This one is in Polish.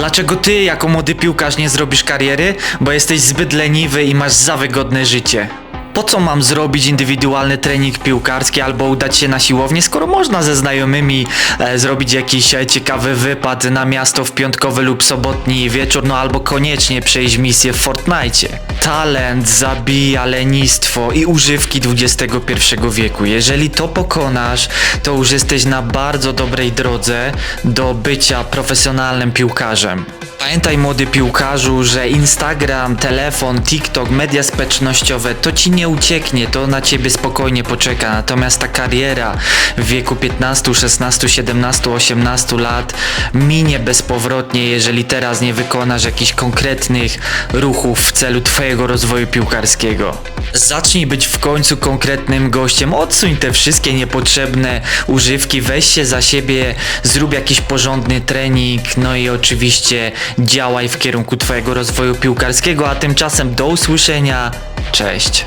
Dlaczego ty jako młody piłkarz nie zrobisz kariery? Bo jesteś zbyt leniwy i masz za wygodne życie. Po co mam zrobić indywidualny trening piłkarski albo udać się na siłownię, skoro można ze znajomymi e, zrobić jakiś e, ciekawy wypad na miasto w piątkowy lub sobotni wieczór, no albo koniecznie przejść misję w Fortnite. Talent zabija lenistwo i używki XXI wieku. Jeżeli to pokonasz, to już jesteś na bardzo dobrej drodze do bycia profesjonalnym piłkarzem. Pamiętaj młody piłkarzu, że Instagram, telefon, TikTok, media społecznościowe to ci nie ucieknie, to na ciebie spokojnie poczeka. Natomiast ta kariera w wieku 15, 16, 17, 18 lat minie bezpowrotnie, jeżeli teraz nie wykonasz jakichś konkretnych ruchów w celu twojego rozwoju piłkarskiego. Zacznij być w końcu konkretnym gościem, odsuń te wszystkie niepotrzebne używki, weź się za siebie, zrób jakiś porządny trening, no i oczywiście działaj w kierunku twojego rozwoju piłkarskiego, a tymczasem do usłyszenia, cześć.